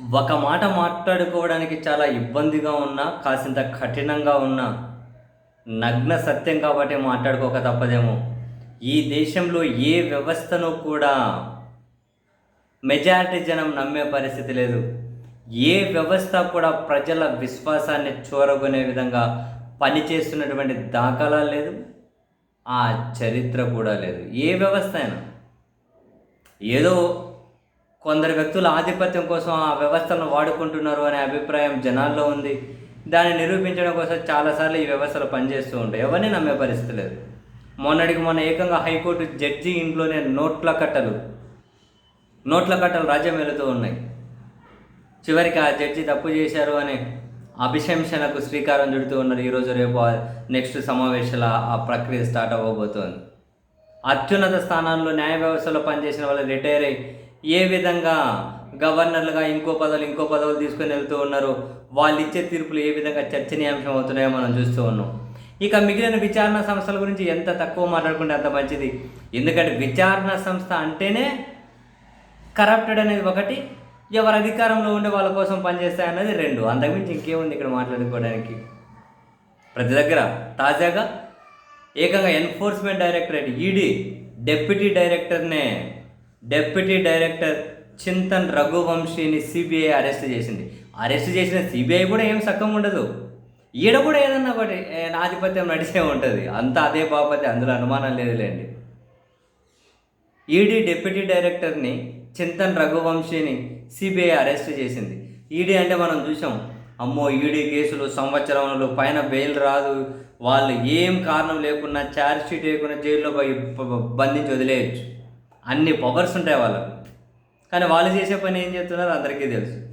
ఒక మాట మాట్లాడుకోవడానికి చాలా ఇబ్బందిగా ఉన్నా కాసింత కఠినంగా ఉన్నా నగ్న సత్యం కాబట్టి మాట్లాడుకోక తప్పదేమో. ఈ దేశంలో ఏ వ్యవస్థను కూడా మెజారిటీ జనం నమ్మే పరిస్థితి లేదు. ఏ వ్యవస్థ కూడా ప్రజల విశ్వాసాన్ని చూరగొనే విధంగా పనిచేస్తున్నటువంటి దాఖలా లేదు. ఆ చరిత్ర కూడా లేదు. ఏ వ్యవస్థ అయినా. ఏదో కొందరు వ్యక్తులు ఆధిపత్యం కోసం ఆ వ్యవస్థలను వాడుకుంటున్నారు అనే అభిప్రాయం జనాల్లో ఉంది. దాన్ని నిరూపించడం కోసం చాలాసార్లు ఈ వ్యవస్థలు పనిచేస్తూ ఉంటాయి. ఎవరిని నమ్మే పరిస్థితి లేదు. మొన్నటికి మొన్న ఏకంగా హైకోర్టు జడ్జి ఇంట్లోనే నోట్ల కట్టలు నోట్ల కట్టలు రాజ్యం వెళుతూ ఉన్నాయి. చివరికి ఆ జడ్జి తప్పు చేశారు అని అభిశంసనకు శ్రీకారం చుడుతూ ఉన్నారు. ఈరోజు రేపు నెక్స్ట్ సమావేశాల ఆ ప్రక్రియ స్టార్ట్ అవ్వబోతోంది. అత్యున్నత స్థానాల్లో న్యాయ వ్యవస్థలో పనిచేసిన వాళ్ళు రిటైర్ అయ్యి ఏ విధంగా గవర్నర్లుగా ఇంకో పదవులు ఇంకో పదవులు తీసుకొని వెళ్తూ ఉన్నారు? వాళ్ళు ఇచ్చే తీర్పులు ఏ విధంగా చర్చనీయాంశం అవుతున్నాయో మనం చూస్తూ ఉన్నాం. ఇక మిగిలిన విచారణ సంస్థల గురించి ఎంత తక్కువ మాట్లాడుకుంటే అంత మంచిది. ఎందుకంటే విచారణ సంస్థ అంటేనే కరప్టెడ్ అనేది ఒకటి ఎవరు అధికారంలో ఉండే వాళ్ళ కోసం పనిచేస్తాయి అన్నది రెండు. అంతకుమించి ఇంకేముంది ఇక్కడ మాట్లాడుకోవడానికి? ప్రతి దగ్గర తాజాగా ఏకంగా ఎన్ఫోర్స్మెంట్ డైరెక్టరేట్ ఈడీ డెప్యూటీ డైరెక్టర్నే డెప్యూటీ డైరెక్టర్ చింతన్ రఘువంశీని సిబిఐ అరెస్ట్ చేసింది. అరెస్ట్ చేసిన సిబిఐ కూడా ఏం సక్కం ఉండదు. ఈడ కూడా ఏదన్నా ఒకటి ఆధిపత్యం నడిచే ఉంటుంది. అంతా అదే బాపతి అందులో అనుమానం లేదులేండి. ఈడీ డిప్యూటీ డైరెక్టర్ని చింతన్ రఘువంశీని సిబిఐ అరెస్ట్ చేసింది. ఈడీ అంటే మనం చూసాం అమ్మో ఈడీ కేసులు సంవత్సరంలో పైన బెయిల్ రాదు. వాళ్ళు ఏం కారణం లేకున్నా ఛార్జ్ షీట్ లేకుండా జైల్లో బంధించి వదిలేయచ్చు. అన్ని పవర్స్ ఉంటాయి వాళ్ళకు. కానీ వాళ్ళు చేసే పని ఏం చేస్తున్నారో అందరికీ తెలుసు.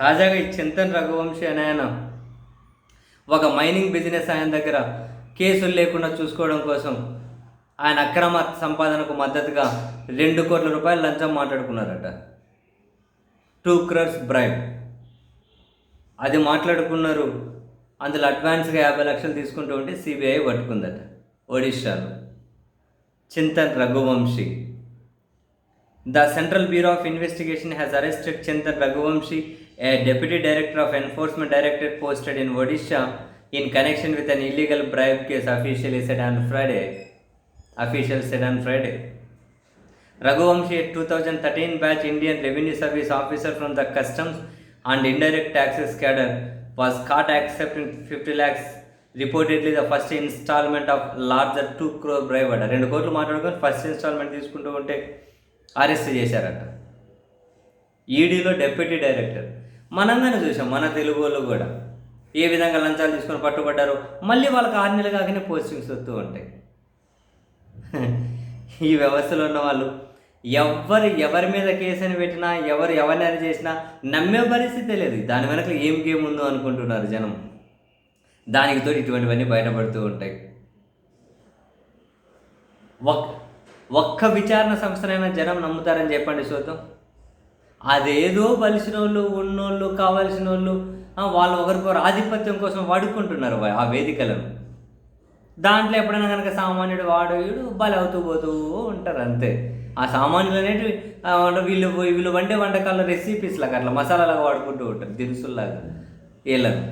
తాజాగా ఈ చింతన్ రఘువంశీ అని ఆయన ఒక మైనింగ్ బిజినెస్ ఆయన దగ్గర కేసులు లేకుండా చూసుకోవడం కోసం ఆయన అక్రమ సంపాదనకు మద్దతుగా రెండు కోట్ల రూపాయలు లంచం మాట్లాడుకున్నారట. టూ క్రర్స్ బ్రైబ్ అది మాట్లాడుకున్నారు. అందులో అడ్వాన్స్గా యాభై లక్షలు తీసుకుంటూ ఉంటే సిబిఐ పట్టుకుందట. ఒడిషాలో Chintan Raghuvanshi. The central bureau of investigation has arrested Chander Raghuvanshi a deputy director of enforcement directorate posted in Odisha in connection with an illegal bribe case official said on Friday official said on Friday Raghuvanshi two thousand thirteen batch Indian revenue service officer from the customs and indirect taxes cadre was caught accepting fifty lakhs reportedly the first instalment of larger two crore bribe అడ రెండు కోట్లు మాట్లాడుకొని first instalment తీసుకుంటూ ఉంటే arrest చేశారట. ఈడీలో deputy director. మనందరినీ చూసాం మన తెలుగు వాళ్ళు కూడా. ఏ విధంగా లంచాలు తీసుకొని పట్టుబడ్డారు మళ్ళీ వాళ్ళకి ఆరు నెలలు కాకనే పోస్టింగ్స్ వస్తూ ఉంటాయి. ఈ వ్యవస్థలో ఉన్న వాళ్ళు ఎవరు ఎవరి మీద కేసుని పెట్టినా ఎవరు ఎవరిని అది చేసినా నమ్మే పరిస్థితి లేదు. దాని వెనక ఏం గేమ్ ఉందో అనుకుంటున్నారు జనం. దానికి తోడు ఇటువంటివన్నీ బయటపడుతూ ఉంటాయి. ఒక్ ఒక్క విచారణ సంస్థనైనా జనం నమ్ముతారని చెప్పండి చూద్దాం అదేదో బలిసిన వాళ్ళు ఉన్నోళ్ళు కావాల్సిన వాళ్ళు వాళ్ళు ఒకరికొకరు ఆధిపత్యం కోసం వాడుకుంటున్నారు ఆ వేదికలను. దాంట్లో ఎప్పుడైనా కనుక సామాన్యుడు వాడు వీడు బలి అవుతూ పోతూ ఉంటారు అంతే. ఆ సామాన్యులు అనేవి వీళ్ళు వీళ్ళు వండే వంటకాల రెసిపీస్ లాగా అట్లా మసాలాలాగా వాడుకుంటూ ఉంటారు దినుసుల్లాగా వీళ్ళను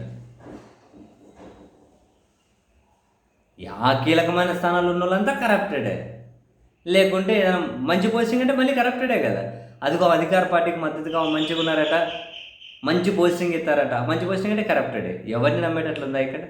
ఆ కీలకమైన స్థానాలు ఉన్న వాళ్ళంతా కరప్టెడే లేకుంటే ఏదైనా మంచి పోస్టింగ్ అంటే మళ్ళీ కరప్టెడే కదా. అదిగో అధికార పార్టీకి మద్దతుగా మంచిగా ఉన్నారట మంచి పోస్టింగ్ ఇస్తారట. మంచి పోస్టింగ్ అంటే కరప్టెడే ఎవరిని నమ్మేటట్లుందా ఇక్కడ?